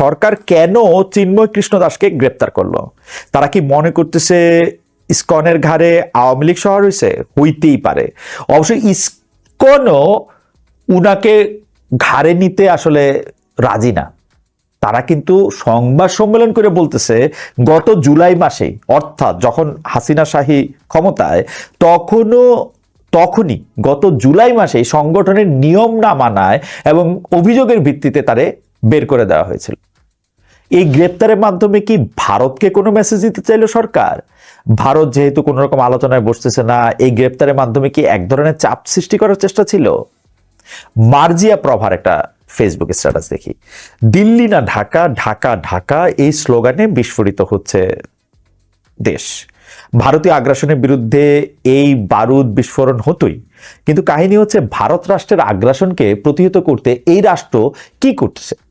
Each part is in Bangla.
সরকার কেন চিন্ময় কৃষ্ণ দাসকে গ্রেপ্তার করল? তারা কি মনে করতেছে ইস্কনের ঘাড়ে আওয়ামী লীগ শহর হয়েছে হইতেই পারে। অবশ্যই ইস্কনও উনাকে ঘাড়ে নিতে আসলে রাজি না। তারা কিন্তু সংবাদ সম্মেলন করে বলতেছে, গত জুলাই মাসে, অর্থাৎ যখন হাসিনা শাহী ক্ষমতায়, তখনও, তখনই গত জুলাই মাসে সংগঠনের নিয়ম না মানায় এবং অভিযোগের ভিত্তিতে তারে বের করে দেওয়া হয়েছিল। এই গ্রেপ্তারের মাধ্যমে কি ভারতকে কোনো মেসেজ দিতে চাইলো সরকার? ভারত যেহেতু কোনো রকম আলোচনায় বসতেছে না, এই গ্রেপ্তারের মাধ্যমে কি এক ধরনের চাপ সৃষ্টি করার চেষ্টা ছিল? মার্জিয়া প্রভার একটা ফেসবুক স্ট্যাটাস দেখি। দিল্লি না ঢাকা? ঢাকা ঢাকা, এই স্লোগানে বিস্ফোরিত হচ্ছে দেশ। ভারতীয় আগ্রাসনের বিরুদ্ধে এই বারুদ বিস্ফোরণ হতোই। কিন্তু কাহিনী হচ্ছে, ভারত রাষ্ট্রের আগ্রাসনকে প্রতিহত করতে এই রাষ্ট্র কি করতেছে?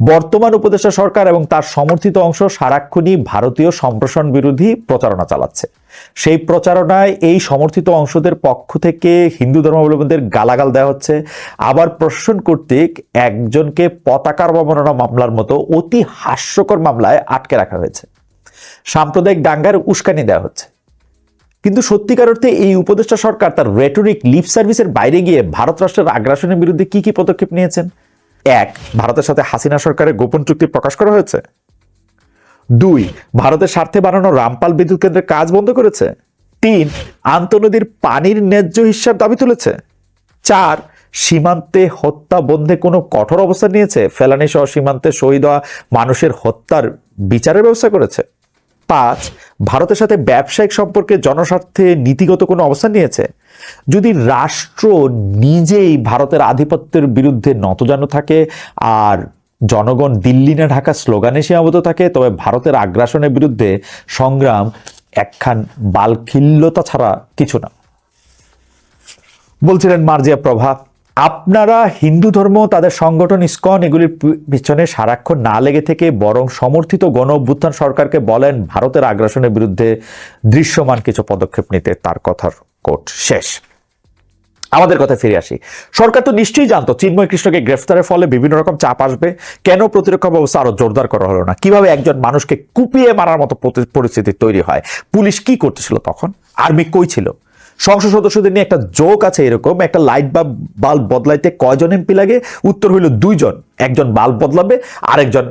বর্তমান উপদেষ্টা সরকার এবং তার সমর্থিত অংশ সারাক্ষণই ভারতীয় সম্প্রসারণ বিরোধী প্রচারণা চালাচ্ছে। সেই প্রচারণায় এই সমর্থিত অংশদের পক্ষ থেকে হিন্দু ধর্মাবলম্বীদের গালাগাল দেওয়া হচ্ছে। আবার প্রশাসন কর্তৃক একজনকে পতাকার অবমাননা মামলার মতো অতি হাস্যকর মামলায় আটকে রাখা হয়েছে। সাম্প্রদায়িক দাঙ্গার উস্কানি দেওয়া হচ্ছে। কিন্তু সত্যিকার অর্থে এই উপদেষ্টা সরকার তার রেটরিক লিপ সার্ভিসের বাইরে গিয়ে ভারত রাষ্ট্রের আগ্রাসনের বিরুদ্ধে কি কি পদক্ষেপ নিয়েছেন? এক, ভারতের সাথে হাসিনা সরকারের গোপন চুক্তি প্রকাশ করা হয়েছে। দুই, ভারতের স্বার্থে বানানো রামপাল বিদ্যুৎ কেন্দ্রের কাজ বন্ধ করেছে। তিন আন্তনদীর পানির ন্যায্য হিসাব দাবি তুলেছে। চার, সীমান্তে হত্যা বন্ধে কোনো কঠোর অবস্থান নিয়েছে। ফেলানি সহ সীমান্তে শহীদ হওয়া মানুষের হত্যার বিচারের ব্যবস্থা করেছে। পাঁচ, ভারতের সাথে ব্যবসায়িক সম্পর্কে জনস্বার্থে নীতিগত কোনো অবস্থান নিয়েছে। যদি রাষ্ট্র নিজেই ভারতের আধিপত্যের বিরুদ্ধে নতজানু থাকে আর জনগণ দিল্লি না ঢাকা, স্লোগানে সীমাবদ্ধ থাকে, তবে ভারতের আগ্রাসনের বিরুদ্ধে সংগ্রাম একখান বালখিল্যতা ছাড়া কিছু না। বলছিলেন মার্জিয়া প্রভা, আপনারা হিন্দু ধর্ম, তাদের সংগঠন, ইস্কন, এগুলির পিছনে সারাক্ষণ না লেগে থেকে বরং সমর্থিত গণ সরকারকে বলেন ভারতের আগ্রাসনের বিরুদ্ধে দৃশ্যমান কিছু পদক্ষেপ নিতে। তার কথার কোট শেষ। আমাদের কথা ফিরে আসি। সরকার তো নিশ্চয়ই জানতো, চিন্ময় কৃষ্ণকে গ্রেফতারের ফলে বিভিন্ন রকম চাপ আসবে। কেন প্রতিরক্ষা ব্যবস্থা আরও জোরদার করা হলো না? কীভাবে একজন মানুষকে কুপিয়ে মারার মতো পরিস্থিতি তৈরি হয়? পুলিশ কি করতেছিল তখন? আর্মি কই ছিল? সংসদ সদস্যদের নিয়ে একটা জোক আছে এরকম, একটা লাইট বাল্ব বাল্ব বদলাইতে কয়জন এমপি লাগে? উত্তর হইল দুইজন। একজন বাল্ব বদলাবে, আরেকজন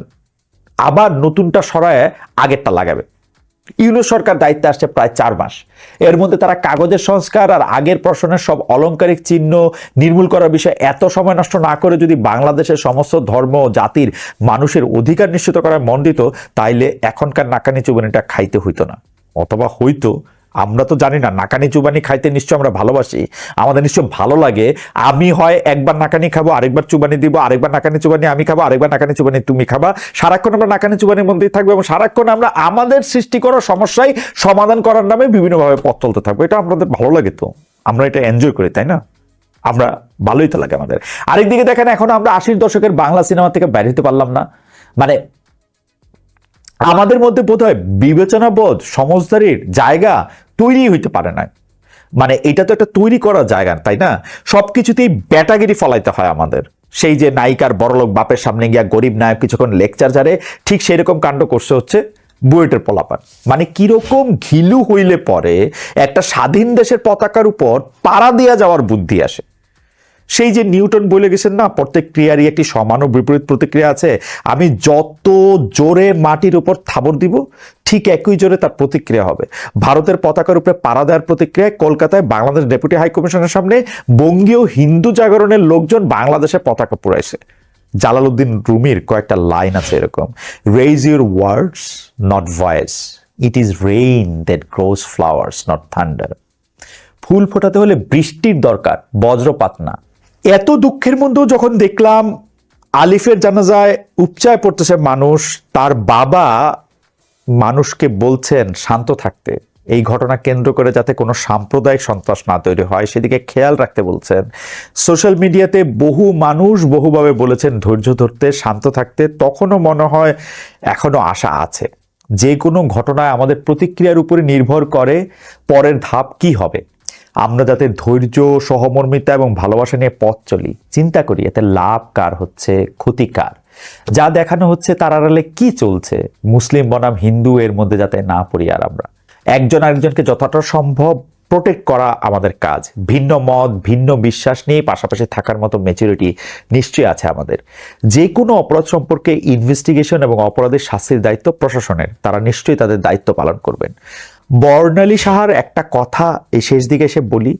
আবার নতুনটা সরায় আগেরটা লাগাবে। ইউনুস সরকার দায়িত্বে আসছে প্রায় চার মাস। এর মধ্যে তারা কাগজের সংস্কার আর আগের প্রশ্নের সব অলঙ্কারিক চিহ্ন নির্মূল করার বিষয়ে এত সময় নষ্ট না করে যদি বাংলাদেশের সমস্ত ধর্ম জাতির মানুষের অধিকার নিশ্চিত করার মন দিত তাইলে এখনকার নাকানি চুবানিটা খাইতে হইতো না। অথবা হইতো আমরা তো জানি না, নাকানি চুবানি খাইতে নিশ্চয় আমরা ভালোবাসি। আমাদের নিশ্চয় ভালো লাগে। আমি হয় একবার নাকানি খাব, আরেকবার চুবানি দিব, আরেকবার নাকানি চুবানি আমি খাব, আরেকবার নাকানি চুবানি তুমি খাবা। সারাক্ষণ আমরা নাকানি চুবানির মধ্যেই থাকব এবং সারাক্ষণ আমরা আমাদের সৃষ্টি করা সমস্যায় সমাধান করার নামে বিভিন্নভাবে পথ চলতে থাকব। এটা আমাদের ভালো লাগে তো। আমরা এটা এনজয় করি, তাই না? আমরা ভালোই তো লাগে আমাদের। আরেকদিকে দেখেন, এখন আমরা আশির দশকের বাংলা সিনেমা থেকে বের হতে পারলাম না। মানে আমাদের মধ্যে বোধ হয় বিবেচনা বোধ সমজদারির জায়গা তৈরি হইতে পারে না মানে এটা তো একটা তৈরি করার জায়গা, তাই না? সব কিছুতেই ব্যাটাগিরি ফলাইতে হয় আমাদের। সেই যে নায়িকার বড়লোক বাপের সামনে গিয়া গরিব নায়ক কিছুক্ষণ লেকচার জারে ঠিক সেই রকম কাণ্ড করছে হচ্ছে বুয়েটের পোলাপান। মানে কীরকম ঘিলু হইলে পরে একটা স্বাধীন দেশের পতাকার উপর পাড়া দিয়া যাওয়ার বুদ্ধি আসে। সেই যে নিউটন বলে গেছেন না, প্রত্যেক ক্রিয়ারই একটি সমান ও বিপরীত প্রতিক্রিয়া আছে। আমি যত জোরে মাটির উপর থাবর দিব, ঠিক একই জোরে তার প্রতিক্রিয়া হবে। ভারতের পতাকার উপরে পাড়া দেওয়ার প্রতিক্রিয়ায় কলকাতায় বাংলাদেশ ডেপুটি হাইকমিশনের সামনে বঙ্গীয় হিন্দু জাগরণের লোকজন বাংলাদেশে পতাকা পুরাইছে। জালালউদ্দিন রুমির কয়েকটা লাইন আছে এরকম raise your words not voice it is rain that grows flowers not thunder ফুল ফোটাতে হলে বৃষ্টির দরকার, বজ্রপাত না। এত দুঃখের মধ্যেও যখন দেখলাম আলিফের জানাজায় উপচায় পড়তেছে মানুষ, তার বাবা মানুষকে বলছেন শান্ত থাকতে। এই ঘটনা কেন্দ্র করে যাতে কোনো সাম্প্রদায়িক সন্ত্রাস না তৈরি হয়, সেদিকে খেয়াল রাখতে বলছেন। সোশ্যাল মিডিয়াতে বহু মানুষ বহুভাবে বলেছেন ধৈর্য ধরতে, শান্ত থাকতে, তখনও মনে হয় এখনও আশা আছে। যে কোনো ঘটনায় আমাদের প্রতিক্রিয়ার উপরে নির্ভর করে পরের ধাপ কি হবে। আমরা যাতে ধৈর্য, সহমর্মিতা এবং ভালোবাসা নিয়ে পথ চলি, চিন্তা করি, এতে লাভ কার হচ্ছে ক্ষতিকার যা দেখানো হচ্ছে তার আড়ালে কি চলছে? মুসলিম বনাম হিন্দু এর মধ্যে যাতে না পড়ি আর আমরা। একজন আরেকজনকে যতটা সম্ভব প্রোটেক্ট করা আমাদের কাজ। ভিন্ন মত, ভিন্ন বিশ্বাস নিয়ে পাশাপাশি থাকার মতো মেচুরিটি নিশ্চয়ই আছে আমাদের। যে কোনো অপরাধ সম্পর্কে ইনভেস্টিগেশন এবং অপরাধের শাস্তির দায়িত্ব প্রশাসনের। তারা নিশ্চয়ই তাদের দায়িত্ব পালন করবেন। বর্ণালী সাহার একটা কথা এই শেষ দিকে এসে বলি।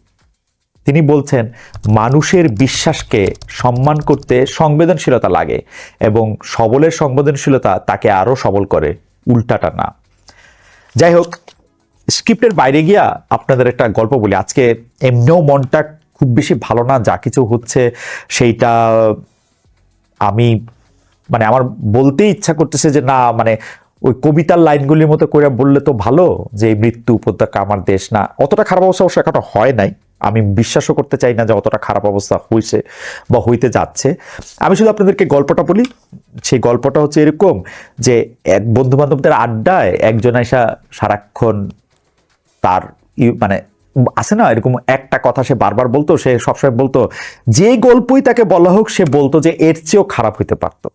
তিনি বলছেন, মানুষের বিশ্বাসকে সম্মান করতে সংবেদনশীলতা লাগে এবং সবলের সংবেদনশীলতা তাকে আরও সবল করে, উল্টাটা না। যাই হোক, স্ক্রিপ্টের বাইরে গিয়া আপনাদের একটা গল্প বলি। আজকে এমনিও মনটা খুব বেশি ভালো না, যা কিছু হচ্ছে সেইটা আমি মানে আমার বলতেই ইচ্ছা করতেছে যে না মানে ওই কবিতার লাইনগুলির মতো করে বললে তো ভালো যে এই মৃত্যু উপত্যকা আমার দেশ না। অতটা খারাপ অবস্থা অবশ্য এখনও হয় নাই। আমি বিশ্বাসও করতে চাই না যে অতটা খারাপ অবস্থা হয়েছে বা হইতে যাচ্ছে। আমি শুধু আপনাদেরকে গল্পটা বলি। সেই গল্পটা হচ্ছে এরকম যে এক বন্ধু বান্ধবদের আড্ডায় একজন এসা সারাক্ষণ তার মানে আছে না এরকম একটা কথা সে বারবার বলতো, সে সবসময় বলতো, যে গল্পই তাকে বলা হোক সে বলতো যে এর চেয়েও খারাপ হইতে পারতো।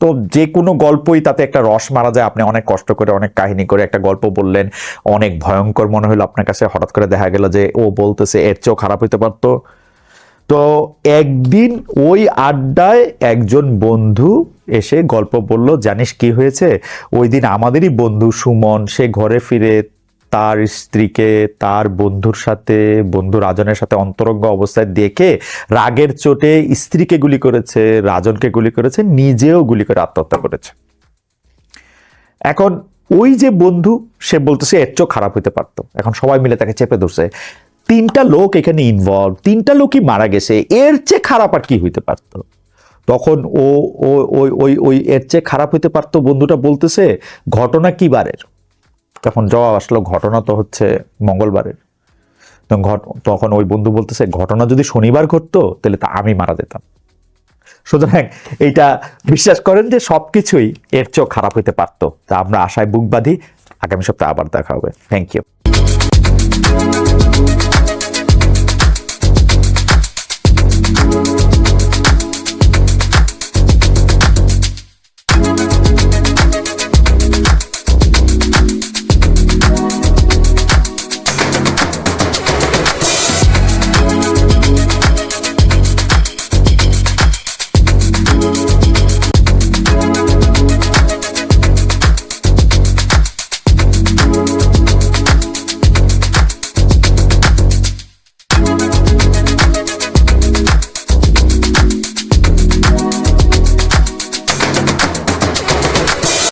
তো যে কোনো গল্পই তাতে একটা রস মারা যায়। আপনি অনেক কষ্ট করে, অনেক কাহিনী করে একটা গল্প বললেন, অনেক ভয়ঙ্কর মনে হলো আপনার কাছে। হঠাৎ করে দেখা গেল যে ও বলতেছে, এর চেয়েও খারাপ হইতে পারতো। তো একদিন ওই আড্ডায় একজন বন্ধু এসে গল্প বলল, জানিস কি হয়েছে? ওই দিন আমাদেরই বন্ধু সুমন, সে ঘরে ফিরে তার স্ত্রীকে, তার বন্ধুর সাথে, বন্ধু রাজনের সাথে অন্তরঙ্গ অবস্থায় দেখে রাগের চোটে স্ত্রীকে গুলি করেছে, রাজনকে গুলি করেছে, নিজেও গুলি করে আত্মহত্যা করেছে। এখন ওই যে বন্ধু, সে বলতেছে, এর চেয়েও খারাপ হইতে পারতো। এখন সবাই মিলে তাকে চেপে ধরছে। তিনটা লোক এখানে ইনভলভ তিনটা লোকই মারা গেছে। এর চেয়ে খারাপ আর কি হইতে পারতো? তখন ও, ওই ওই ওই, এর চেয়ে খারাপ হইতে পারতো? বন্ধুটা বলতেছে, ঘটনা কি বারের? তখন জবাব আসলো, ঘটনা তো হচ্ছে মঙ্গলবারের। তখন ওই বন্ধু বলতেছে, ঘটনা যদি শনিবার ঘটতো, তাহলে তা আমি মারা যেতাম। সুতরাং এইটা বিশ্বাস করেন যে সব কিছুই এর চেয়েও খারাপ হইতে পারতো। তা আমরা আশায় বুক বাঁধি, আগামী সপ্তাহে আবার দেখা হবে। Thank you